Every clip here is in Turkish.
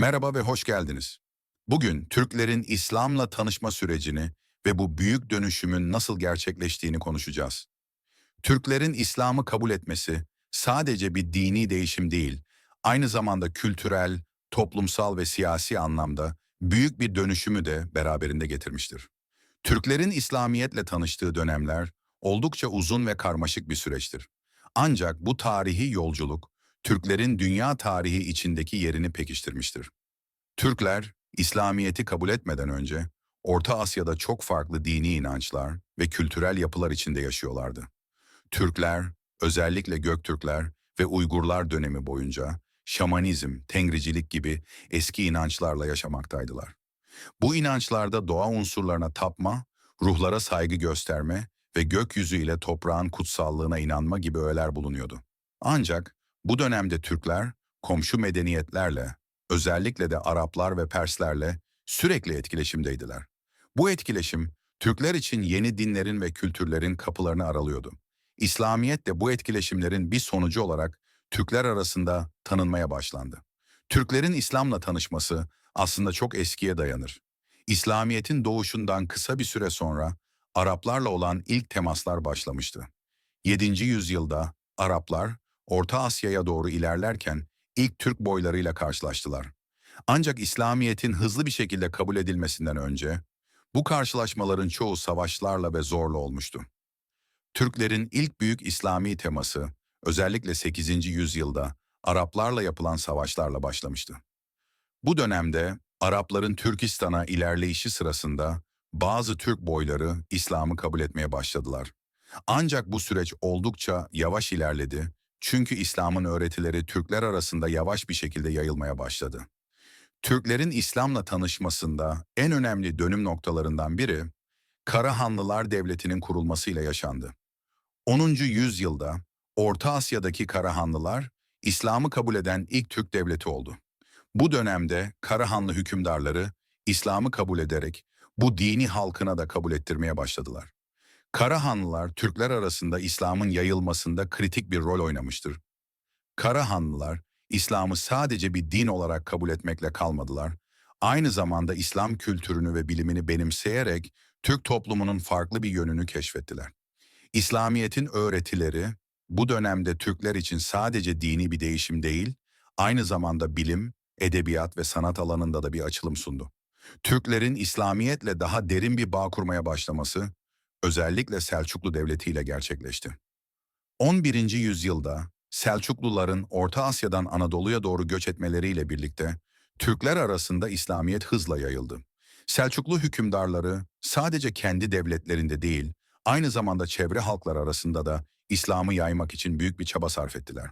Merhaba ve hoş geldiniz. Bugün Türklerin İslam'la tanışma sürecini ve bu büyük dönüşümün nasıl gerçekleştiğini konuşacağız. Türklerin İslam'ı kabul etmesi sadece bir dini değişim değil, aynı zamanda kültürel, toplumsal ve siyasi anlamda büyük bir dönüşümü de beraberinde getirmiştir. Türklerin İslamiyetle tanıştığı dönemler oldukça uzun ve karmaşık bir süreçtir. Ancak bu tarihi yolculuk, Türklerin dünya tarihi içindeki yerini pekiştirmiştir. Türkler, İslamiyet'i kabul etmeden önce, Orta Asya'da çok farklı dini inançlar ve kültürel yapılar içinde yaşıyorlardı. Türkler, özellikle Göktürkler ve Uygurlar dönemi boyunca şamanizm, tengricilik gibi eski inançlarla yaşamaktaydılar. Bu inançlarda doğa unsurlarına tapma, ruhlara saygı gösterme ve gökyüzü ile toprağın kutsallığına inanma gibi öğeler bulunuyordu. Ancak bu dönemde Türkler, komşu medeniyetlerle, özellikle de Araplar ve Perslerle sürekli etkileşimdeydiler. Bu etkileşim, Türkler için yeni dinlerin ve kültürlerin kapılarını aralıyordu. İslamiyet de bu etkileşimlerin bir sonucu olarak Türkler arasında tanınmaya başlandı. Türklerin İslam'la tanışması aslında çok eskiye dayanır. İslamiyet'in doğuşundan kısa bir süre sonra Araplarla olan ilk temaslar başlamıştı. 7. yüzyılda Araplar Orta Asya'ya doğru ilerlerken ilk Türk boylarıyla karşılaştılar. Ancak İslamiyet'in hızlı bir şekilde kabul edilmesinden önce bu karşılaşmaların çoğu savaşlarla ve zorla olmuştu. Türklerin ilk büyük İslami teması özellikle 8. yüzyılda Araplarla yapılan savaşlarla başlamıştı. Bu dönemde Arapların Türkistan'a ilerleyişi sırasında bazı Türk boyları İslam'ı kabul etmeye başladılar. Ancak bu süreç oldukça yavaş ilerledi çünkü İslam'ın öğretileri Türkler arasında yavaş bir şekilde yayılmaya başladı. Türklerin İslam'la tanışmasında en önemli dönüm noktalarından biri Karahanlılar Devleti'nin kurulmasıyla yaşandı. 10. yüzyılda Orta Asya'daki Karahanlılar İslam'ı kabul eden ilk Türk devleti oldu. Bu dönemde Karahanlı hükümdarları İslam'ı kabul ederek bu dini halkına da kabul ettirmeye başladılar. Karahanlılar Türkler arasında İslam'ın yayılmasında kritik bir rol oynamıştır. Karahanlılar İslam'ı sadece bir din olarak kabul etmekle kalmadılar. Aynı zamanda İslam kültürünü ve bilimini benimseyerek Türk toplumunun farklı bir yönünü keşfettiler. İslamiyet'in öğretileri bu dönemde Türkler için sadece dini bir değişim değil, aynı zamanda bilim, edebiyat ve sanat alanında da bir açılım sundu. Türklerin İslamiyetle daha derin bir bağ kurmaya başlaması, özellikle Selçuklu Devleti ile gerçekleşti. 11. yüzyılda Selçukluların Orta Asya'dan Anadolu'ya doğru göç etmeleriyle birlikte Türkler arasında İslamiyet hızla yayıldı. Selçuklu hükümdarları sadece kendi devletlerinde değil, aynı zamanda çevre halklar arasında da İslam'ı yaymak için büyük bir çaba sarf ettiler.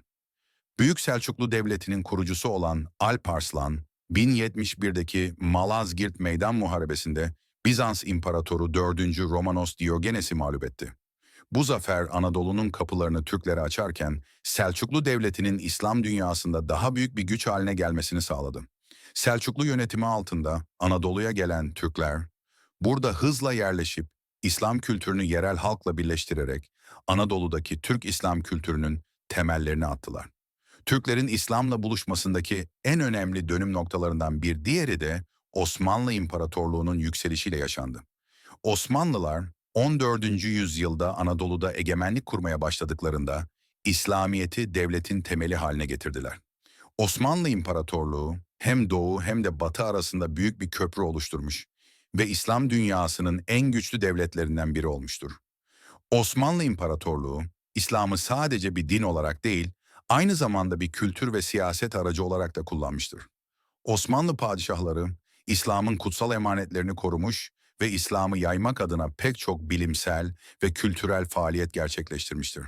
Büyük Selçuklu Devleti'nin kurucusu olan Alp Arslan, 1071'deki Malazgirt Meydan Muharebesi'nde Bizans İmparatoru 4. Romanos Diogenes'i mağlup etti. Bu zafer Anadolu'nun kapılarını Türklere açarken Selçuklu Devleti'nin İslam dünyasında daha büyük bir güç haline gelmesini sağladı. Selçuklu yönetimi altında Anadolu'ya gelen Türkler, burada hızla yerleşip İslam kültürünü yerel halkla birleştirerek Anadolu'daki Türk İslam kültürünün temellerini attılar. Türklerin İslam'la buluşmasındaki en önemli dönüm noktalarından bir diğeri de Osmanlı İmparatorluğu'nun yükselişiyle yaşandı. Osmanlılar 14. yüzyılda Anadolu'da egemenlik kurmaya başladıklarında İslamiyet'i devletin temeli haline getirdiler. Osmanlı İmparatorluğu hem doğu hem de batı arasında büyük bir köprü oluşturmuş ve İslam dünyasının en güçlü devletlerinden biri olmuştur. Osmanlı İmparatorluğu, İslam'ı sadece bir din olarak değil, aynı zamanda bir kültür ve siyaset aracı olarak da kullanmıştır. Osmanlı padişahları, İslam'ın kutsal emanetlerini korumuş ve İslam'ı yaymak adına pek çok bilimsel ve kültürel faaliyet gerçekleştirmiştir.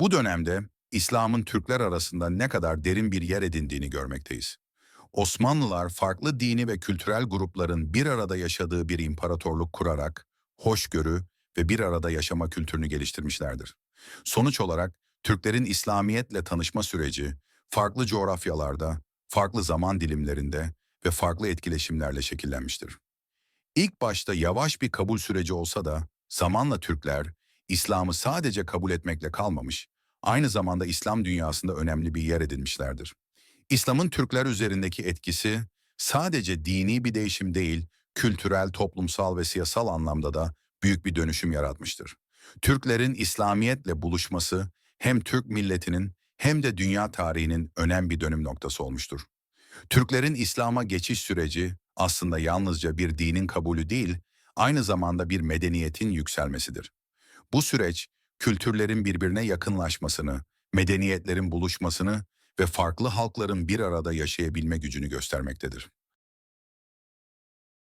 Bu dönemde İslam'ın Türkler arasında ne kadar derin bir yer edindiğini görmekteyiz. Osmanlılar farklı dini ve kültürel grupların bir arada yaşadığı bir imparatorluk kurarak hoşgörü ve bir arada yaşama kültürünü geliştirmişlerdir. Sonuç olarak Türklerin İslamiyetle tanışma süreci farklı coğrafyalarda, farklı zaman dilimlerinde ve farklı etkileşimlerle şekillenmiştir. İlk başta yavaş bir kabul süreci olsa da zamanla Türkler İslam'ı sadece kabul etmekle kalmamış, aynı zamanda İslam dünyasında önemli bir yer edinmişlerdir. İslam'ın Türkler üzerindeki etkisi sadece dini bir değişim değil, kültürel, toplumsal ve siyasal anlamda da büyük bir dönüşüm yaratmıştır. Türklerin İslamiyetle buluşması hem Türk milletinin hem de dünya tarihinin önemli bir dönüm noktası olmuştur. Türklerin İslam'a geçiş süreci aslında yalnızca bir dinin kabulü değil, aynı zamanda bir medeniyetin yükselmesidir. Bu süreç, kültürlerin birbirine yakınlaşmasını, medeniyetlerin buluşmasını ve farklı halkların bir arada yaşayabilme gücünü göstermektedir.